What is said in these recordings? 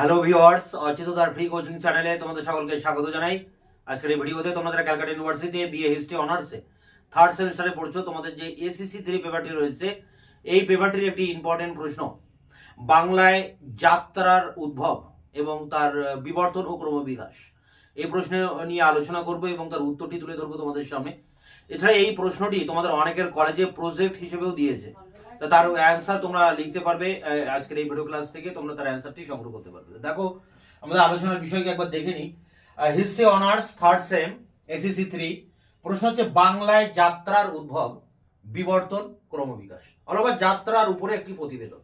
Hello viewers অচিত তার free coaching চ্যানেলে তোমাদের সকলকে স্বাগত জানাই। আজকের এই ভিডিওতে তোমাদের ক্যালকাটা ইউনিভার্সিটিতে বিএ হিস্ট্রি অনার্সে থার্ড সেমিস্টারে পড়ছো। তোমাদের যে এসিসি থ্রি পেপারটি রয়েছে, এই পেপারটির একটি ইম্পর্টেন্ট প্রশ্ন। বাংলায় যাত্রার উদ্ভব এবং তার বিবর্তন ও ক্রমবিকাশ। এই প্রশ্ন নিয়ে আলোচনা করব এবং তার উত্তরটি তুলে ধরবো তোমাদের সামনে। এছাড়া এই প্রশ্নটি তোমাদের অনেকের কলেজে প্রজেক্ট হিসেবেও দিয়েছে। তা তার অ্যান্সার তোমরা লিখতে পারবে আজকের এই ভিডিও ক্লাস থেকে তোমরা তার অ্যান্সারটি সংগ্রহ করতে পারবে। দেখো আমাদের আলোচনার বিষয়কে একবার দেখে নিই। History honours third sem SEC three প্রশ্ন হচ্ছে বাংলায় যাত্রার উদ্ভব বিবর্তন ক্রমবিকাশ। অথবা যাত্রার উপরে একটি প্রতিবেদন।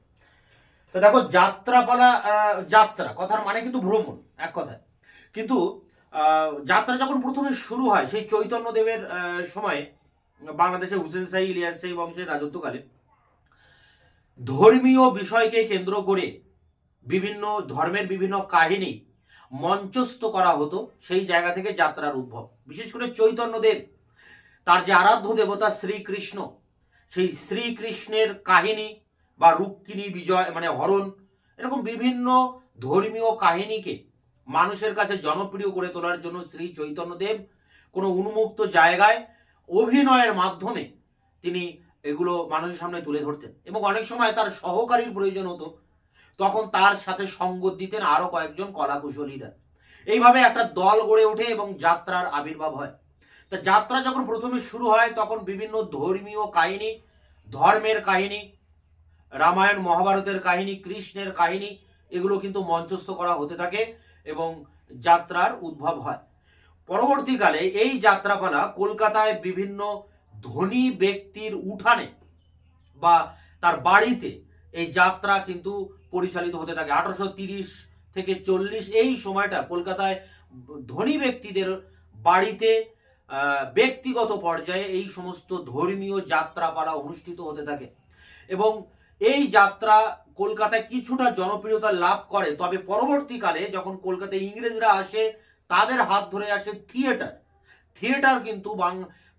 তো দেখো যাত্রাপালা যাত্রা কথার মানে কিন্তু ভ্রমণ এক কথায়। কিন্তু যাত্রা যখন প্রথমে শুরু হয় সেই চৈতন্য দেবের আহ, সময়ে বাংলাদেশে হুসেন শাহী ইলিয়াস শাহী বংশের রাজত্বকালে ধর্মীয় বিষয়কে কেন্দ্র করে বিভিন্ন ধর্মের বিভিন্ন কাহিনী মঞ্চস্থ করা হতো সেই জায়গা থেকে যাত্রার উদ্ভব। বিশেষ করে চৈতন্যদেব, তার যে আরাধ্য দেবতা শ্রীকৃষ্ণ, সেই শ্রীকৃষ্ণের কাহিনী বা রুক্মিণী বিজয় মানে হরণ, এরকম বিভিন্ন ধর্মীয় কাহিনীকে মানুষের কাছে জনপ্রিয় করে তোলার জন্য শ্রী চৈতন্যদেব কোনো উন্মুক্ত জায়গায় অভিনয়ের মাধ্যমে তিনি এগুলো মানুষের সামনে তুলে ধরতেন। এবং অনেক সময় তার সহকারীর প্রয়োজন হতো। তখন তার সাথে সঙ্গত দিতেন আরও কয়েকজন কলাকুশলীরা। এইভাবে একটা দল গড়ে ওঠে এবং যাত্রার আবির্ভাব হয়। তা যাত্রা যখন প্রথমে শুরু হয়, তখন বিভিন্ন ধর্মীয় কাহিনী, ধর্মের কাহিনী, রামায়ণ, মহাভারতের কাহিনী, কৃষ্ণের কাহিনী, এগুলো কিন্তু মঞ্চস্থ করা হতে থাকে এবং যাত্রার উদ্ভব হয়। পরবর্তীকালে এই যাত্রাপালা কলকাতায় বিভিন্ন ধনী ব্যক্তির উঠানে বা তার বাড়িতে এই যাত্রা কিন্তু পরিচালিত হতে থাকে। আঠারোশো থেকে চল্লিশ এই সময়টা কলকাতায় ধনী ব্যক্তিদের বাড়িতে ব্যক্তিগত পর্যায়ে এই সমস্ত ধর্মীয় যাত্রাপালা অনুষ্ঠিত হতে থাকে। এবং এই যাত্রা কলকাতায় কিছুটা জনপ্রিয়তা লাভ করে। তবে পরবর্তীকালে যখন কলকাতায় ইংরেজরা আসে, তাদের হাত ধরে আসে থিয়েটার থিয়েটার কিন্তু বাং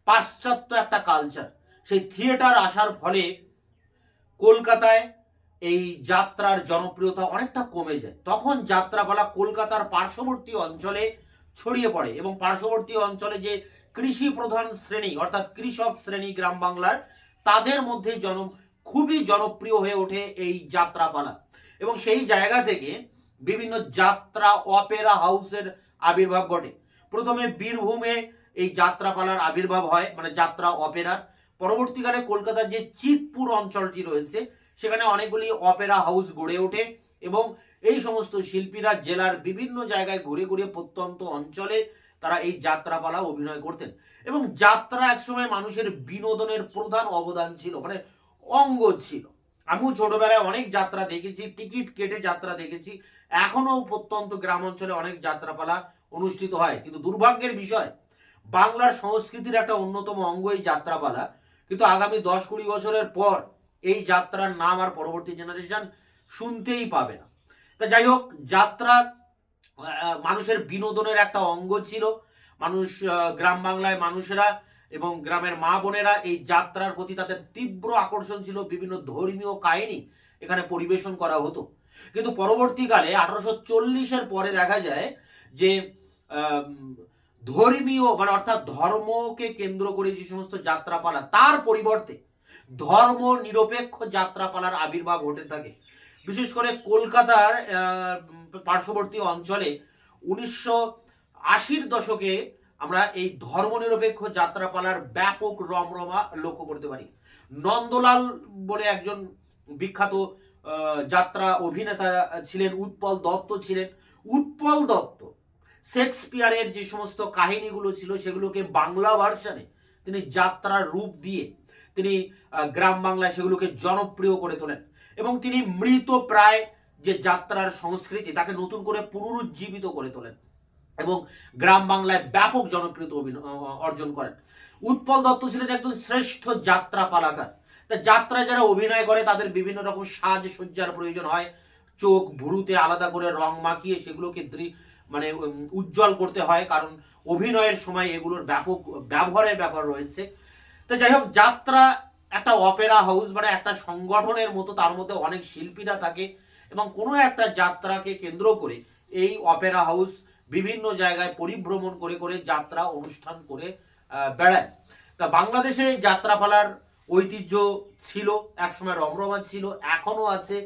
পাশ্চাত্য একটা কালচার সেই থিয়েটার আসার ফলে কলকাতায় এই যাত্রার জনপ্রিয়তা অনেকটা কমে যায়। তখন যাত্রাপালা কলকাতার পার্শ্ববর্তী অঞ্চলে ছড়িয়ে পড়ে এবং পার্শ্ববর্তী অঞ্চলে যে কৃষি প্রধান শ্রেণি, অর্থাৎ কৃষক শ্রেণি গ্রাম বাংলার, তাদের মধ্যে জন, খুবই জনপ্রিয় হয়ে ওঠে এই যাত্রাপালা। এবং সেই জায়গা থেকে বিভিন্ন যাত্রা, অপেরা হাউসের আবির্ভাব ঘটে। প্রথমে বীরভূমে এই যাত্রাপালার আবির্ভাব হয় মানে যাত্রা অপেরার পরবর্তীকালে কলকাতার যে চিতপুর অঞ্চলটি রয়েছে, সেখানে অনেকগুলি অপেরা হাউস গড়ে ওঠে এবং এই সমস্ত শিল্পীরা জেলার বিভিন্ন জায়গায় ঘুরে ঘুরে প্রত্যন্ত অঞ্চলে তারা এই যাত্রাপালা অভিনয় করতেন। এবং যাত্রা একসময় মানুষের বিনোদনের প্রধান অবদান ছিল মানে অঙ্গ ছিল। আমিও ছোটবেলায় অনেক যাত্রা দেখেছি, টিকিট কেটে যাত্রা দেখেছি। এখনও প্রত্যন্ত গ্রাম অঞ্চলে অনেক যাত্রাপালা অনুষ্ঠিত হয়। কিন্তু দুর্ভাগ্যের বিষয় বাংলার সংস্কৃতির একটা অন্যতম অঙ্গ এই যাত্রাপালা। কিন্তু আগামী দশ কুড়ি বছরের পর এই যাত্রার নাম আর পরবর্তী জেনারেশন শুনতেই পাবে না। তা যাই হোক, যাত্রা মানুষের বিনোদনের একটা অঙ্গ ছিল। মানুষ গ্রাম বাংলায় মানুষেরা এবং গ্রামের মা বোনেরা এই যাত্রার প্রতি তাদের তীব্র আকর্ষণ ছিল। বিভিন্ন ধর্মীয় কাহিনী এখানে পরিবেশন করা হতো। কিন্তু পরবর্তীকালে আঠারোশো চল্লিশের পরে দেখা যায় যে ধর্মীয় মানে অর্থাৎ ধর্মকে কেন্দ্র করে যে সমস্ত যাত্রাপালা, তার পরিবর্তে ধর্ম নিরপেক্ষ যাত্রাপালার আবির্ভাব ঘটে থাকে। বিশেষ করে কলকাতার পার্শ্ববর্তী অঞ্চলে উনিশশো আশির দশকে আমরা এই ধর্মনিরপেক্ষ যাত্রাপালার ব্যাপক রমরমা লক্ষ্য করতে পারি। নন্দলাল বলে একজন বিখ্যাত যাত্রা অভিনেতা ছিলেন, উৎপল দত্ত ছিলেন। উৎপল দত্ত শেক্সপিয়ারের যে সমস্ত কাহিনীগুলো ছিল সেগুলোকে বাংলা ভার্সানে তিনি যাত্রার রূপ দিয়ে তিনি গ্রাম বাংলায় সেগুলোকে জনপ্রিয় করে তোলেন। এবং তিনি মৃত প্রায় যে যাত্রার সংস্কৃতি তাকে নতুন করে পুনরুজ্জীবিত করে তোলেন এবং গ্রাম বাংলায় ব্যাপক জনপ্রিয়তা অর্জন করেন। উৎপল দত্ত ছিলেন একজন শ্রেষ্ঠ যাত্রা পালাকার। তা যাত্রায় যারা অভিনয় করে তাদের বিভিন্ন রকম সাজসজ্জার প্রয়োজন হয়। চোখ ভুরুতে আলাদা করে রং মাখিয়ে সেগুলোকে মানে উজ্জ্বল করতে হয়, কারণ অভিনয়ের সময় এগুলোর ব্যাপক, ব্যবহারের ব্যাপার রয়েছে। তো যাই হোক, যাত্রা একটা অপেরা হাউস মানে একটা সংগঠনের মতো, তার মধ্যে অনেক শিল্পীরা থাকে এবং কোনো একটা যাত্রাকে কেন্দ্র করে এই অপেরা হাউস বিভিন্ন জায়গায় পরিভ্রমণ করে করে যাত্রা অনুষ্ঠান করে বেড়ায়। তা বাংলাদেশে যাত্রাপালার ঐতিহ্য ছিল, একসময় রমরমান ছিল এখনও আছে,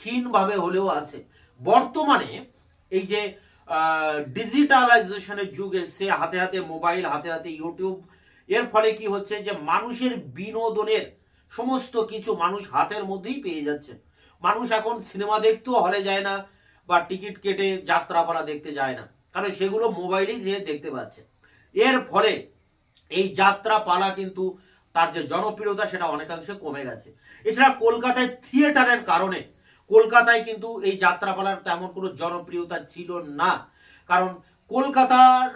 ক্ষীণভাবে হলেও আছে। বর্তমানে এই যে ডিজিটালাইজেশনের যুগ এসছে, হাতে হাতে মোবাইল হাতে হাতে ইউটিউব এর ফলে কি হচ্ছে যে মানুষের বিনোদনের সমস্ত কিছু মানুষ হাতের মধ্যেই পেয়ে যাচ্ছে। মানুষ এখন সিনেমা দেখতেও হলে যায় না বা টিকিট কেটে যাত্রাপালা দেখতে যায় না। কারণ সেগুলো মোবাইলেই যে দেখতে পাচ্ছে। এর ফলে এই যাত্রাপালা কিন্তু তার যে জনপ্রিয়তা সেটা অনেকাংশে কমে গেছে। এছাড়া কলকাতায় থিয়েটারের কারণে কলকাতায় কিন্তু এই যাত্রাপালার তেমন কোনো জনপ্রিয়তা ছিল না। কারণ কলকাতার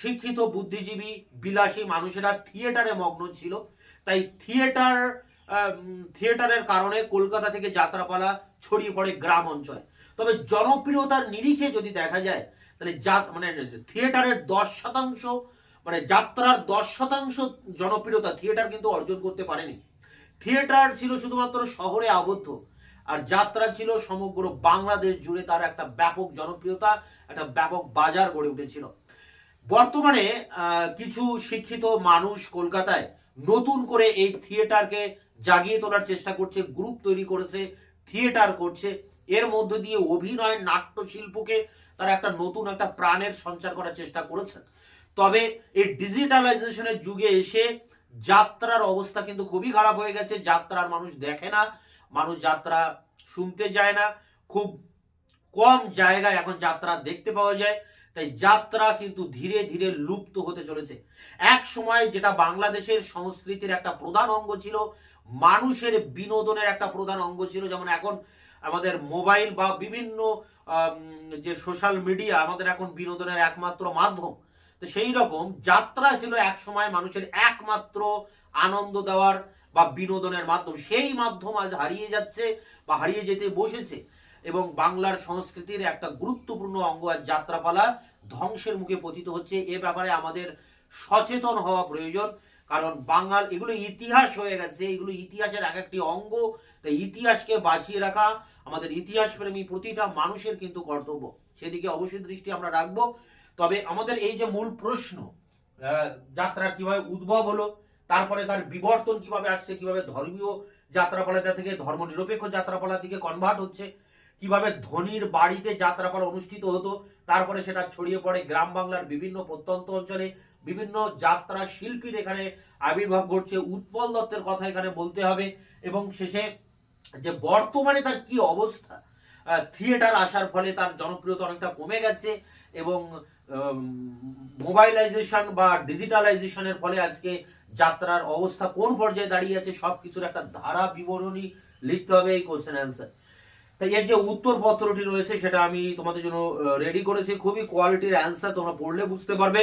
শিক্ষিত বুদ্ধিজীবী, বিলাসী মানুষেরা থিয়েটারে মগ্ন ছিল। তাই থিয়েটার থিয়েটারের কারণে কলকাতা থেকে যাত্রাপালা ছড়িয়ে পড়ে গ্রাম অঞ্চলে। তবে জনপ্রিয়তার নিরিখে যদি দেখা যায়, তাহলে মানে থিয়েটারের দশ শতাংশ মানে যাত্রার দশ শতাংশ জনপ্রিয়তা থিয়েটার কিন্তু অর্জন করতে পারেনি। থিয়েটার ছিল শুধুমাত্র শহরে আবদ্ধ। আর যাত্রা ছিল সমগ্র বাংলাদেশ জুড়ে তার একটা ব্যাপক জনপ্রিয়তা, একটা ব্যাপক বাজার গড়ে উঠেছিল। বর্তমানে কিছু শিক্ষিত মানুষ কলকাতায় নতুন করে এই থিয়েটারকে জাগিয়ে তোলার চেষ্টা করছে, গ্রুপ তৈরি করেছে, থিয়েটার করছে। এর মধ্য দিয়ে অভিনয় নাট্য শিল্পকে তারা একটা নতুন, একটা প্রাণের সঞ্চার করার চেষ্টা করেছেন। তবে এই ডিজিটালাইজেশনের যুগে এসে যাত্রার অবস্থা কিন্তু খুবই খারাপ হয়ে গেছে, যাত্রার মানুষ দেখে না। মানুষ যাত্রা শুনতে যায় না, খুব কম জায়গায় এখন যাত্রা দেখতে পাওয়া যায়। তাই যাত্রা কিন্তু ধীরে ধীরে লুপ্ত হতে চলেছে। এক সময় যেটা বাংলাদেশের সংস্কৃতির একটা প্রধান অঙ্গ ছিল, মানুষের বিনোদনের একটা প্রধান অঙ্গ ছিল। যেমন এখন আমাদের মোবাইল বা বিভিন্ন যে সোশ্যাল মিডিয়া আমাদের এখন বিনোদনের একমাত্র মাধ্যম। তো সেই রকম যাত্রা ছিল এক সময় মানুষের একমাত্র আনন্দ দেওয়ার বা বিনোদনের মাধ্যম সেই মাধ্যম আজ হারিয়ে যাচ্ছে বা হারিয়ে যেতে বসেছে। এবং বাংলার সংস্কৃতির একটা গুরুত্বপূর্ণ অঙ্গ আজ যাত্রাপালা ধ্বংসের মুখে পতিত হচ্ছে। এ ব্যাপারে আমাদের সচেতন হওয়া প্রয়োজন। কারণ বাঙাল এগুলো ইতিহাস হয়ে গেছে। এগুলো ইতিহাসের এক একটি অঙ্গ। তাই ইতিহাসকে বাঁচিয়ে রাখা আমাদের ইতিহাস প্রেমী প্রতিটা মানুষের কিন্তু কর্তব্য। সেদিকে অবশ্যই দৃষ্টি আমরা রাখব। তবে আমাদের এই যে মূল প্রশ্ন আহ, যাত্রার কীভাবে উদ্ভব হলো তারপরে তার বিবর্তন কীভাবে আসছে, কীভাবে ধর্মীয় যাত্রাপালাটা থেকে ধর্ম নিরপেক্ষ যাত্রাপালার দিকে কনভার্ট হচ্ছে, কীভাবে ধনির বাড়িতে যাত্রাপালা অনুষ্ঠিত হতো, তারপরে সেটা ছড়িয়ে পড়ে গ্রাম বাংলার বিভিন্ন প্রত্যন্ত অঞ্চলে, বিভিন্ন যাত্রা শিল্পীর এখানে আবির্ভাব ঘটছে। উৎপল দত্তের কথা এখানে বলতে হবে এবং শেষে যে বর্তমানে তার কি অবস্থা থিয়েটার আসার ফলে তার জনপ্রিয়তা অনেকটা কমে গেছে এবং মোবাইলাইজেশন বা ডিজিটালাইজেশনের ফলে আজকে যাত্রার অবস্থা কোন পর্যায়ে দাঁড়িয়ে আছে সব কিছুর একটা ধারা বিবরণী লিখতে হবে এই কোশ্চেন অ্যান্সার তাই এর যে উত্তর পত্রটি রয়েছে সেটা আমি তোমাদের জন্য রেডি করেছি। খুবই কোয়ালিটির অ্যান্সার তোমরা পড়লে বুঝতে পারবে।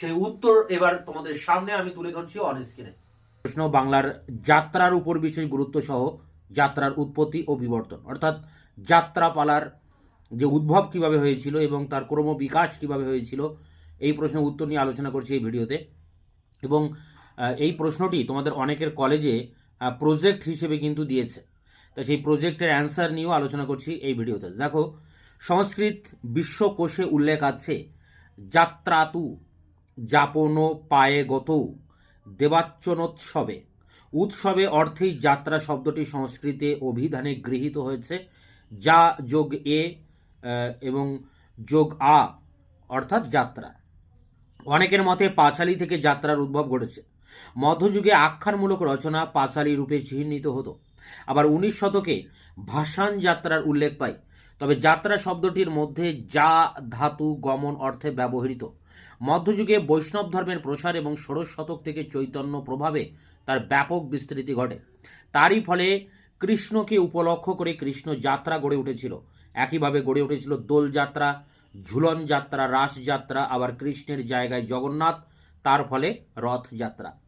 সেই উত্তর এবার তোমাদের সামনে আমি তুলে ধরছি অন স্ক্রিনে প্রশ্ন, বাংলার যাত্রার উপর বিশেষ গুরুত্ব সহ যাত্রার উৎপত্তি ও বিবর্তন। অর্থাৎ যাত্রাপালার যে উদ্ভব কীভাবে হয়েছিল এবং তার ক্রম বিকাশ কীভাবে হয়েছিল, এই প্রশ্নের উত্তর নিয়ে আলোচনা করছি এই ভিডিওতে। এবং এই প্রশ্নটি তোমাদের অনেকের কলেজে প্রজেক্ট হিসেবে কিন্তু দিয়েছে। তা সেই প্রজেক্টের অ্যান্সার নিয়েও আলোচনা করছি এই ভিডিওতে। দেখো, সংস্কৃত বিশ্বকোষে উল্লেখ আছে, যাত্রাতু যাপন পায়ে গত দেবাচ্চনোৎসবে উৎসবে অর্থেই যাত্রা শব্দটি সংস্কৃতে অভিধানে গৃহীত হয়েছে। যা যোগ এ এবং যোগ আ, অর্থাৎ যাত্রা। অনেকের মতে পাঁচালী থেকে যাত্রার উদ্ভব ঘটেছে। মধ্যযুগে আখ্যানমূলক রচনা পাঁচালী রূপে চিহ্নিত হতো। আবার উনিশ শতকে ভাসান যাত্রার উল্লেখ পাই। তবে যাত্রা শব্দটির মধ্যে যা, ধাতু, গমন অর্থে ব্যবহৃত। মধ্যযুগে বৈষ্ণব ধর্মের প্রসার এবং ষোড়শ শতক থেকে চৈতন্য প্রভাবে তার ব্যাপক বিস্তৃতি ঘটে। তারই ফলে কৃষ্ণকে উপলক্ষ করে কৃষ্ণ যাত্রা গড়ে উঠেছিল। একইভাবে গড়ে উঠেছিল দোলযাত্রা ঝুলন যাত্রা, রাস যাত্রা, আবার কৃষ্ণের জায়গায় জগন্নাথ, তার ফলে রথযাত্রা।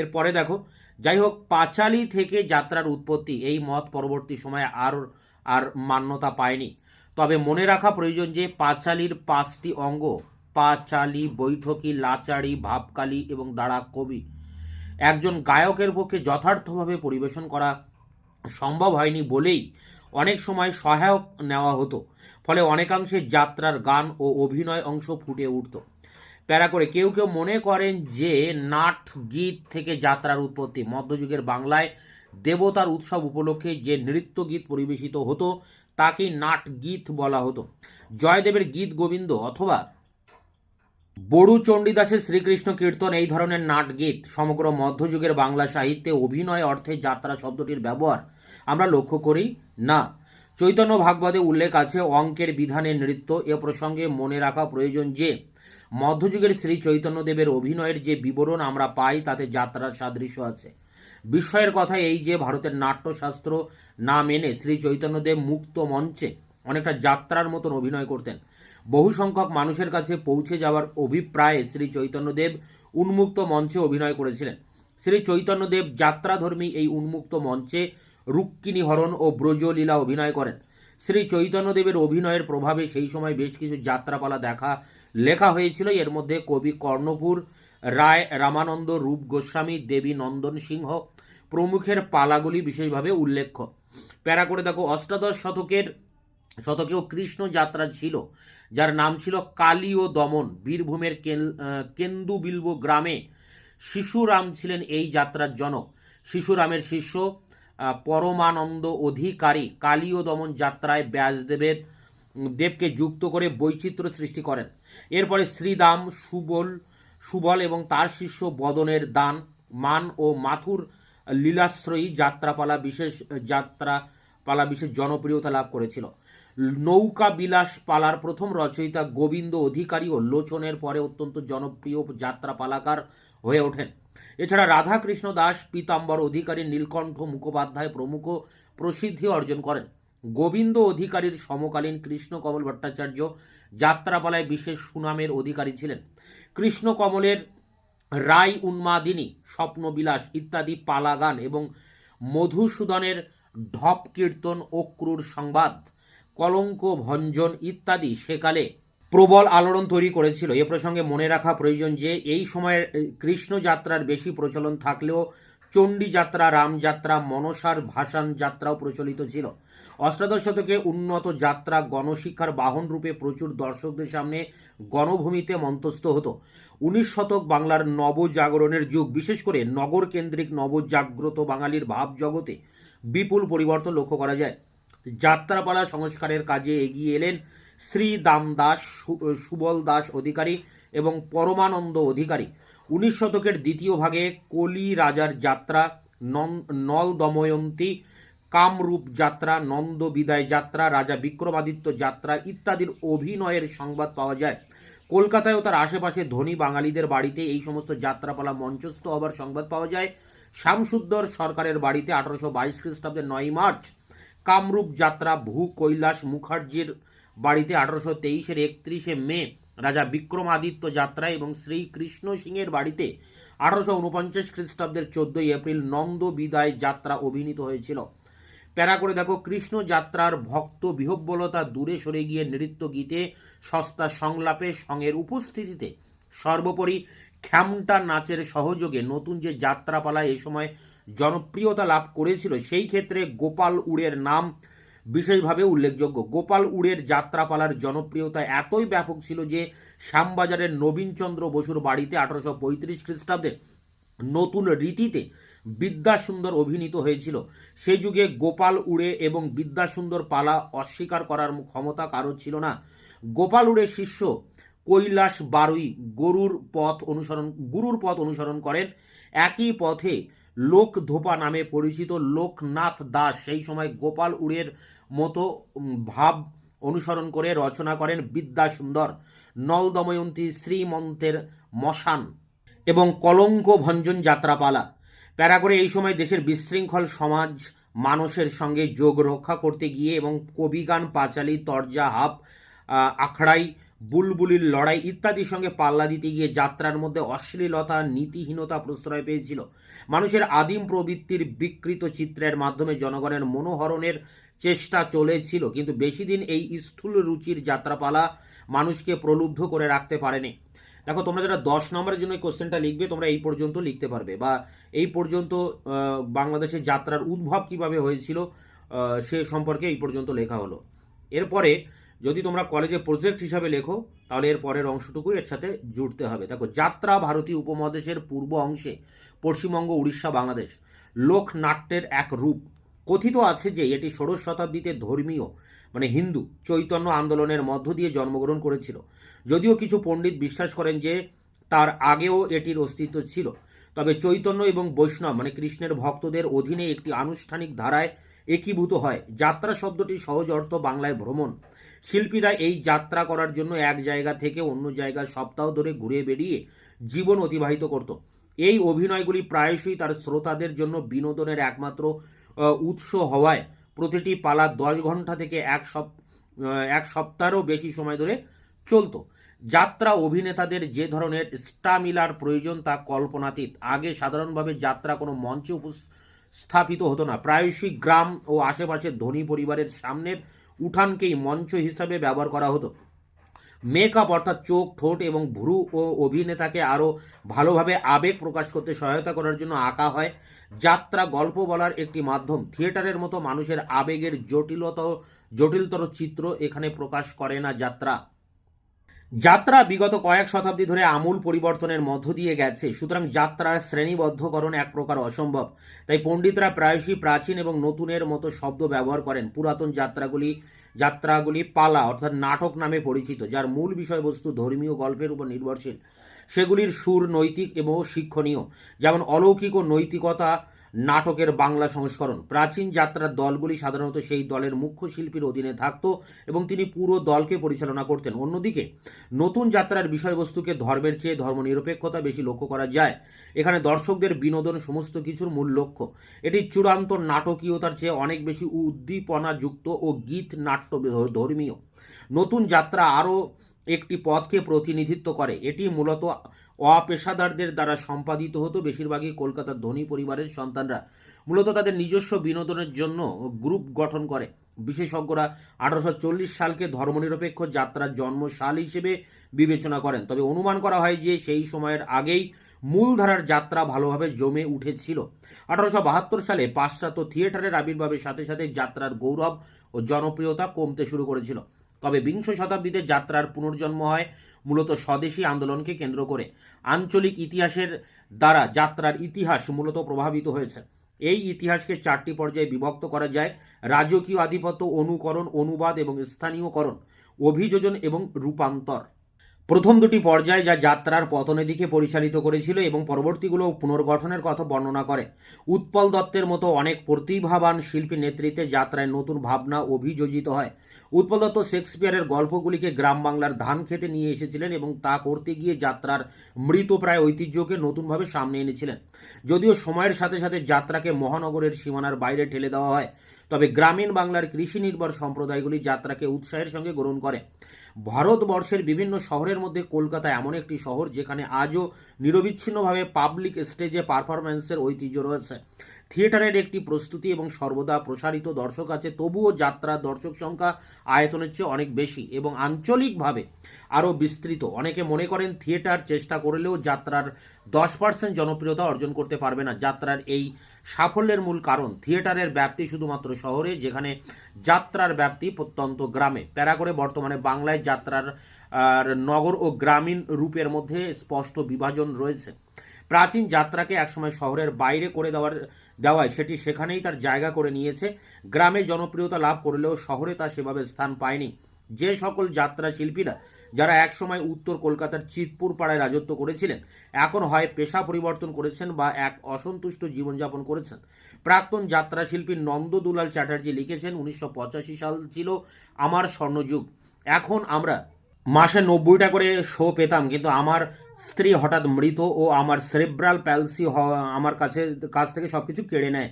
এরপরে দেখো যাই হোক পাঁচালী থেকে যাত্রার উৎপত্তি এই মত পরবর্তী সময়ে আর আর মান্যতা পায়নি। তবে মনে রাখা প্রয়োজন যে, পাঁচালীর পাঁচটি অঙ্গ, পাঁচালী, বৈঠকি লাচারি ভাবকালী এবং দাঁড়া কবি, একজন গায়কের পক্ষে যথার্থভাবে পরিবেশন করা সম্ভব হয়নি বলেই অনেক সময় সহায়ক নেওয়া হতো, ফলে অনেকাংশে যাত্রার গান ও অভিনয় অংশ ফুটে উঠত। প্যারা করে। কেউ কেউ মনে করেন যে নাট গীত থেকে যাত্রার উৎপত্তি। মধ্যযুগের বাংলায় দেবতার উৎসব উপলক্ষে যে নৃত্য গীত পরিবেশিত হতো, তাকে নাট গীত বলা হতো। জয়দেবের গীত গোবিন্দ অথবা বড়ু চণ্ডীদাসের শ্রীকৃষ্ণ কীর্তন এই ধরনের নাটগীত সমগ্র মধ্যযুগের বাংলা সাহিত্যে অভিনয় অর্থে যাত্রা শব্দটির ব্যবহার আমরা লক্ষ্য করি না। চৈতন্য ভাগবতে উল্লেখ আছে, অঙ্কের বিধানে নৃত্য। এ প্রসঙ্গে মনে রাখা প্রয়োজন যে মধ্যযুগের শ্রী চৈতন্যদেবের অভিনয়ের যে বিবরণ আমরা পাই, তাতে যাত্রার সাদৃশ্য আছে। বিস্ময়ের কথা এই যে ভারতের নাট্যশাস্ত্র না মেনে শ্রী চৈতন্যদেব মুক্ত মঞ্চে অনেকটা যাত্রার মতন অভিনয় করতেন। বহু সংখ্যক মানুষের কাছে পৌঁছে যাওয়ার অভিপ্রায়ে শ্রী চৈতন্যদেব উন্মুক্ত মঞ্চে অভিনয় করেছিলেন। শ্রী চৈতন্যদেব যাত্রাধর্মী এই উন্মুক্ত মঞ্চে রুক্মিণী হরণ ও ব্রজলীলা অভিনয় করেন। শ্রী চৈতন্যদেবের অভিনয়ের প্রভাবে সেই সময় বেশ কিছু যাত্রাপালা দেখা লেখা হয়েছিল এর মধ্যে কবি কর্ণপুর রায় রামানন্দ রূপ গোস্বামী দেবী নন্দন সিংহ প্রমুখের পালাগুলি বিশেষভাবে উল্লেখ্য। প্যারা করে দেখো অষ্টাদশ শতকের শতকেও কৃষ্ণ যাত্রা ছিল যার নাম ছিল কালী ও দমন। বীরভূমের আহ, কেন্দুবিল্ব গ্রামে শিশুরাম ছিলেন এই যাত্রার জনক। শিশুরামের শিষ্য পরমানন্দ অধিকারী কালী ও দমন যাত্রায় ব্যাসদেবের দেবকে যুক্ত করে বৈচিত্র্য সৃষ্টি করেন। এরপরে শ্রীদাম, সুবল সুবল এবং তার শিষ্য বদনের দান, মান ও মাথুর লীলাশ্রয়ী যাত্রাপালা বিশেষ যাত্রাপালা বিশেষ জনপ্রিয়তা লাভ করেছিল। নৌকা বিলাস পালার প্রথম রচয়িতা গোবিন্দ অধিকারী ও লোচনের পরে অত্যন্ত জনপ্রিয় যাত্রাপালাকার হয়ে ওঠেন। এছাড়া রাধাকৃষ্ণ দাস, পীতাম্বর অধিকারী, নীলকণ্ঠ মুখোপাধ্যায় প্রমুখ প্রসিদ্ধি অর্জন করেন। গোবিন্দ অধিকারীর সমকালীন কৃষ্ণকমল ভট্টাচার্য যাত্রাপালায় বিশেষ সুনামের অধিকারী ছিলেন। কৃষ্ণকমলের রায় উন্মাদিনী স্বপ্নবিলাস ইত্যাদি পালাগান এবং মধুসূদনের ঢপ কীর্তন অক্রুর সংবাদ কলঙ্ক ভঞ্জন ইত্যাদি সেকালে প্রবল আলোড়ন তৈরি করেছিল। এ প্রসঙ্গে মনে রাখা প্রয়োজন যে এই সময়ের এ, কৃষ্ণ যাত্রার বেশি প্রচলন থাকলেও চণ্ডী যাত্রা রামযাত্রা মনসার ভাসান যাত্রাও প্রচলিত ছিল। অষ্টাদশ শতকে উন্নত যাত্রা গণশিক্ষার বাহন রূপে প্রচুর দর্শকদের সামনে গণভূমিতে মন্তস্থ হতো। উনিশ শতক বাংলার নবজাগরণের যুগ, বিশেষ করে নগর কেন্দ্রিক নবজাগ্রত বাঙালির ভাবজগতে বিপুল পরিবর্তন লক্ষ্য করা যায়। যাত্রাপালা সংস্কারের কাজে এগিয়ে এলেন শ্রী দাম দাস সুবল দাস অধিকারী এবং পরমানন্দ অধিকারী। উনিশ শতকের দ্বিতীয় ভাগে কলি রাজার যাত্রা নল দময়ন্তী কামরূপ যাত্রা, নন্দ বিদায় যাত্রা, রাজা বিক্রমাদিত্য যাত্রা ইত্যাদির অভিনয়ের সংবাদ পাওয়া যায়। কলকাতায় ও তার আশেপাশে ধনী বাঙালিদের বাড়িতে এই সমস্ত যাত্রাপালা মঞ্চস্থ হবার সংবাদ পাওয়া যায়। শামসুদ্দর সরকারের বাড়িতে আঠারোশো বাইশ খ্রিস্টাব্দের নয় মার্চ কামরূপ যাত্রা ভূ কৈলাস মুখার্জির বাড়িতে আঠারোশো তেইশের একত্রিশে মে রাজা বিক্রমাদিত্য যাত্রা এবং শ্রী কৃষ্ণ সিংয়ের বাড়িতে আঠারোশো উনপঞ্চাশ খ্রিস্টাব্দের চোদ্দই এপ্রিল নন্দ বিদায় যাত্রা অভিনীত হয়েছিল। প্যারা করে দেখো, কৃষ্ণ যাত্রার ভক্ত বিহব্বলতা দূরে সরে গিয়ে নৃত্য গীতে সস্তা সংলাপে সঙ্গের উপস্থিতিতে সর্বোপরি খ্যামটা নাচের সহযোগে নতুন যে যাত্রাপালা এ সময় জনপ্রিয়তা লাভ করেছিল, সেই ক্ষেত্রে গোপাল উড়ের নাম বিশেষভাবে উল্লেখযোগ্য। গোপাল উড়ের যাত্রাপালার জনপ্রিয়তা এতই ব্যাপক ছিল যে শ্যামবাজারের নবীনচন্দ্র বসুর বাড়িতে আঠারোশো পঁয়ত্রিশ খ্রিস্টাব্দে নতুন রীতিতে বিদ্যাসুন্দর অভিনীত হয়েছিল। সে যুগে গোপাল উড়ে এবং বিদ্যাসুন্দর পালা অস্বীকার করার ক্ষমতা কারও ছিল না। গোপাল উড়ের শিষ্য কৈলাস বারুই গরুর পথ অনুসরণ, গুরুর পথ অনুসরণ করেন। একই পথে লোক ধোপা নামে পরিচিত লোকনাথ দাস সেই সময় গোপাল উড়ের মতো ভাব অনুসরণ করে রচনা করেন বিদ্যাসুন্দর নল দময়ন্তী শ্রীমন্তের মশান এবং কলঙ্ক ভঞ্জন যাত্রাপালা। প্যারা করে এই সময় দেশের বিশৃঙ্খল সমাজ, মানুষের সঙ্গে যোগ রক্ষা করতে গিয়ে এবং কবিগান পাঁচালী, তরজা, হাপ আখড়াই, বুলবুলির লড়াই ইত্যাদির সঙ্গে পাল্লা দিতে গিয়ে যাত্রার মধ্যে অশ্লীলতা, নীতিহীনতা প্রশ্রয় পেয়েছিল। মানুষের আদিম প্রবৃত্তির বিকৃত চিত্রের মাধ্যমে জনগণের মনোহরণের চেষ্টা চলেছিল, কিন্তু বেশি দিন এই স্থূল রুচির যাত্রাপালা মানুষকে প্রলুব্ধ করে রাখতে পারেনি। দেখো, তোমরা যারা দশ নম্বরের জন্য কোশ্চেনটা লিখবে, তোমরা এই পর্যন্ত লিখতে পারবে। বা এই পর্যন্ত বাংলাদেশের যাত্রার উদ্ভব কীভাবে হয়েছিল সে সম্পর্কে এই পর্যন্ত লেখা হলো। এরপরে, যদি তোমরা কলেজে প্রজেক্ট হিসাবে লেখো, তাহলে এর পরের অংশটুকু এর সাথে জুড়তে হবে। দেখো, যাত্রা ভারতীয় উপমহাদেশের পূর্ব অংশে পশ্চিমবঙ্গ, উড়িষ্যা, বাংলাদেশ, লোকনাট্যের এক রূপ। কথিত আছে যে এটি ষোড়শ শতাব্দীতে ধর্মীয় মানে হিন্দু, চৈতন্য আন্দোলনের মধ্য দিয়ে জন্মগ্রহণ করেছিল। যদিও কিছু পণ্ডিত বিশ্বাস করেন যে তার আগেও এটির অস্তিত্ব ছিল। তবে চৈতন্য এবং বৈষ্ণব মানে কৃষ্ণের ভক্তদের অধীনে একটি আনুষ্ঠানিক ধারায় একীভূত হয়। যাত্রা শব্দটির সহজ অর্থ বাংলায় ভ্রমণ। শিল্পীরা এই যাত্রা করার জন্য এক জায়গা থেকে অন্য জায়গায় সপ্তাহ ধরে ঘুরে বেরিয়ে জীবন অতিবাহিত করত। এই অভিনয়গুলি প্রায়শই তার শ্রোতাদের জন্য বিনোদনের একমাত্র উৎস হওয়ায় প্রতিটি পালা দশ ঘণ্টা থেকে এক সপ এক সপ্তাহেরও বেশি সময় ধরে চলতো। যাত্রা অভিনেতাদের যে ধরনের স্টামিলার প্রয়োজন তা কল্পনাতীত। আগে সাধারণভাবে যাত্রা কোনো মঞ্চে উপস্থাপিত হতো না। প্রায়শই গ্রাম ও আশেপাশের ধনী পরিবারের সামনের উঠানকেই মঞ্চ হিসাবে ব্যবহার করা হতো। মেকআপ অর্থাৎ চোখ, ঠোঁট এবং ভ্রু ও অভিনেতাকে আরও ভালোভাবে আবেগ প্রকাশ করতে সহায়তা করার জন্য আঁকা হয়। যাত্রা গল্প বলার একটি মাধ্যম। থিয়েটারের মতো মানুষের আবেগের জটিলত জটিলতর চিত্র এখানে প্রকাশ করে না যাত্রা। যাত্রা বিগত কয়েক শতাব্দী ধরে আমূল পরিবর্তনের মধ্য দিয়ে গেছে। সুতরাং যাত্রার শ্রেণীবদ্ধকরণ এক প্রকার অসম্ভব। তাই পণ্ডিতরা প্রায়শই প্রাচীন এবং নতুনের মতো শব্দ ব্যবহার করেন। পুরাতন যাত্রাগুলি যাত্রাগুলি পালা, অর্থাৎ নাটক নামে পরিচিত, যার মূল বিষয়বস্তু ধর্মীয় গল্পের উপর নির্ভরশীল। সেগুলির সুর নৈতিক এবং শিক্ষণীয়। যেমন অলৌকিক ও নৈতিকতা নাটকের বাংলা সংস্করণ। প্রাচীন যাত্রার দলগুলি সাধারণত সেই দলের মুখ্য শিল্পীর অধীনে থাকত এবং তিনি পুরো দলকে পরিচালনা করতেন। অন্যদিকে, নতুন যাত্রার বিষয়বস্তুকে ধর্মের চেয়ে ধর্মনিরপেক্ষতা বেশি লক্ষ্য করা যায়। এখানে দর্শকদের বিনোদন সমস্ত কিছুর মূল লক্ষ্য। এটি চূড়ান্ত নাটকীয়তার চেয়ে অনেক বেশি উদ্দীপনাযুক্ত ও গীত নাট্য ধর্মীয়। নতুন যাত্রা আরও একটি পথকে প্রতিনিধিত্ব করে। এটি মূলত অপেশাদারদের দ্বারা সম্পাদিত হতো। বেশিরভাগই কলকাতার ধনী পরিবারের সন্তানরা মূলত তাদের নিজস্ব বিনোদনের জন্য গ্রুপ গঠন করে। বিশেষজ্ঞরা আঠারোশো চল্লিশ সালকে ধর্মনিরপেক্ষ যাত্রার জন্মসাল হিসেবে বিবেচনা করেন। তবে অনুমান করা হয় যে সেই সময়ের আগেই মূলধারার যাত্রা ভালোভাবে জমে উঠেছিল। আঠারোশো বাহাত্তর সালে পাশ্চাত্য থিয়েটারের আবির্ভাবের সাথে সাথে যাত্রার গৌরব ও জনপ্রিয়তা কমতে শুরু করেছিল। তবে বিংশ শতাব্দীতে যাত্রার পুনর্জন্ম হয় মূলত স্বদেশী আন্দোলনকে কেন্দ্র করে আঞ্চলিক ইতিহাসের দ্বারা যাত্রার ইতিহাস মূলত প্রভাবিত হয়েছে। এই ইতিহাসকে চারটি পর্যায়ে বিভক্ত করা যায়। রাজকীয় আধিপত্য অনুকরণ, অনুবাদ এবং স্থানীয়করণ, অভিযোজন এবং রূপান্তর। প্রথম দুটি পর্যায় যা যাত্রার পতনের দিকে পরিচালিত করেছিল এবং পরবর্তীগুলো পুনর্গঠনের কথা বর্ণনা করে। উৎপল দত্তের মতো অনেক প্রতিভাবান শিল্পীর নেতৃত্বে যাত্রায় নতুন ভাবনা অভিযোজিত হয়। উৎপল দত্ত শেক্সপিয়ারের গল্পগুলিকে গ্রাম বাংলার ধান খেতে নিয়ে এসেছিলেন এবং তা করতে গিয়ে যাত্রার মৃতপ্রায় ঐতিহ্যকে নতুনভাবে সামনে এনেছিলেন। যদিও সময়ের সাথে সাথে যাত্রাকে মহানগরের সীমানার বাইরে ঠেলে দেওয়া হয়, তবে গ্রামীণ বাংলার কৃষি নির্ভর সম্প্রদায়গুলি যাত্রাকে উৎসাহের সঙ্গে গ্রহণ করে। ভারতবর্ষের বিভিন্ন শহরের মধ্যে কলকাতা এমন একটি শহর যেখানে আজও নিরবিচ্ছিন্নভাবে পাবলিক স্টেজে পারফরম্যান্সের ঐতিহ্য রয়েছে। থিয়েটারের একটি প্রস্তুতি এবং সর্বদা প্রসারিত দর্শক আছে, তবুও যাত্রার দর্শক সংখ্যা আয়তনের চেয়ে অনেক বেশি এবং আঞ্চলিকভাবে আরও বিস্তৃত। অনেকে মনে করেন থিয়েটার চেষ্টা করলেও যাত্রার দশ পার্সেন্ট জনপ্রিয়তা অর্জন করতে পারবে না। যাত্রার এই সাফল্যের মূল কারণ, থিয়েটারের ব্যাপ্তি শুধুমাত্র শহরে, যেখানে যাত্রার ব্যাপ্তি প্রত্যন্ত গ্রামে। প্যারা করে বর্তমানে বাংলায় যাত্রার, আর নগর ও গ্রামীণ রূপের মধ্যে স্পষ্ট বিভাজন রয়েছে। প্রাচীন যাত্রাকে একসময় শহরের বাইরে করে দেওয়ার, দেওয়ায় সেটি সেখানেই তার জায়গা করে নিয়েছে। গ্রামে জনপ্রিয়তা লাভ করলেও শহরে তা সেভাবে স্থান পায়নি। যে সকল যাত্রা শিল্পীরা, যারা একসময় উত্তর কলকাতার চিতপুর পাড়ায় রাজত্ব করেছিলেন, এখন হয় পেশা পরিবর্তন করেছেন বা এক অসন্তুষ্ট জীবনযাপন করেছেন। প্রাক্তন যাত্রা শিল্পী নন্দ দুলাল চ্যাটার্জি লিখেছেন, উনিশশো পঁচাশি সাল ছিল আমার স্বর্ণযুগ। এখন আমরা মাসে নব্বইটা করে শো পেতাম, কিন্তু আমার স্ত্রী হঠাৎ মৃত ও আমার সেরেব্রাল প্যালসি আমার কাছে, কাছ থেকে সব কিছু কেড়ে নেয়।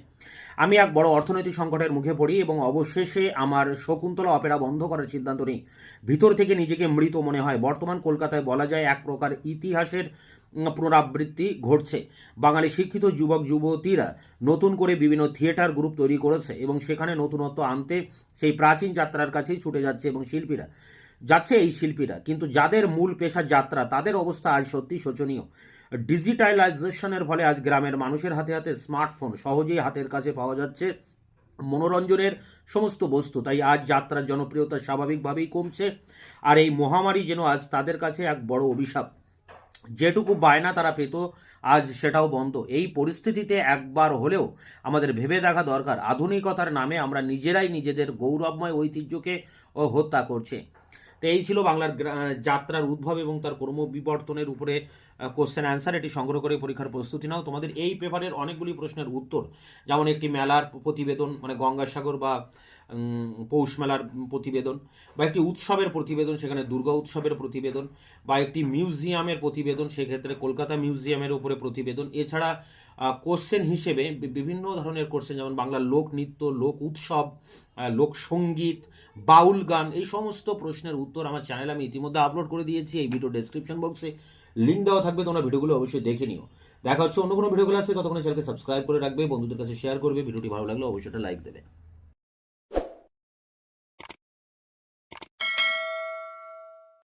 আমি এক বড় অর্থনৈতিক সংকটের মুখে পড়ি এবং অবশেষে আমার শকুন্তলা অপেরা বন্ধ করার সিদ্ধান্ত নিই। ভিতর থেকে নিজেকে মৃত মনে হয়। বর্তমান কলকাতায় বলা যায় এক প্রকার ইতিহাসের পুনরাবৃত্তি ঘটছে। বাঙালি শিক্ষিত যুবক, যুবতীরা নতুন করে বিভিন্ন থিয়েটার গ্রুপ তৈরি করেছে এবং সেখানে নতুনত্ব আনতে সেই প্রাচীন যাত্রার কাছেই ছুটে যাচ্ছে এবং শিল্পীরা, যাচ্ছে এই শিল্পীরা। কিন্তু যাদের মূল পেশা যাত্রা, তাদের অবস্থা আজ সত্যি শোচনীয়। ডিজিটালাইজেশনের ফলে আজ গ্রামের মানুষের হাতে হাতে স্মার্টফোন সহজেই হাতের কাছে পাওয়া যাচ্ছে মনোরঞ্জনের সমস্ত বস্তু। তাই আজ যাত্রার জনপ্রিয়তা স্বাভাবিকভাবেই কমছে। আর এই মহামারী যেন আজ তাদের কাছে এক বড় অভিশাপ। যেটুকু বায়না তারা পেত, আজ সেটাও বন্ধ। এই পরিস্থিতিতে একবার হলেও আমাদের ভেবে দেখা দরকার। আধুনিকতার নামে আমরা নিজেরাই নিজেদের গৌরবময় ঐতিহ্যকে হত্যা করছে। তো এই ছিল বাংলার যাত্রার উদ্ভব এবং তার ক্রম বিবর্তনের উপরে কোশ্চেন অ্যান্সার এটি সংগ্রহ করে পরীক্ষার প্রস্তুতি নাও। তোমাদের এই পেপারের অনেকগুলি প্রশ্নের উত্তর, যেমন একটি মেলার প্রতিবেদন মানে গঙ্গাসাগর বা পৌষ মেলার প্রতিবেদন বা একটি উৎসবের প্রতিবেদন, সেখানে দুর্গা উৎসবের প্রতিবেদন বা একটি মিউজিয়ামের প্রতিবেদন, সেক্ষেত্রে কলকাতা মিউজিয়ামের উপরে প্রতিবেদন। এছাড়া কোশ্চেন হিসেবে বিভিন্ন ধরনের কোশ্চেন যেমন বাংলার লোক নৃত্য, লোক উৎসব লোকসঙ্গীত বাউল গান, এই সমস্ত প্রশ্নের উত্তর আমার চ্যানেলে আমি ইতিমধ্যে আপলোড করে দিয়েছি। এই ভিডিও ডেসক্রিপশন বক্সে লিঙ্ক দেওয়া থাকবে, তোমরা ভিডিওগুলো অবশ্যই দেখে নিও। দেখা হচ্ছে অন্য কোনো ভিডিওগুলো আসছে ততক্ষণ চ্যানেলকে সাবস্ক্রাইব করে রাখবে, বন্ধুদের কাছে শেয়ার করবে ভিডিওটি ভালো লাগলে অবশ্যই লাইক দেবে।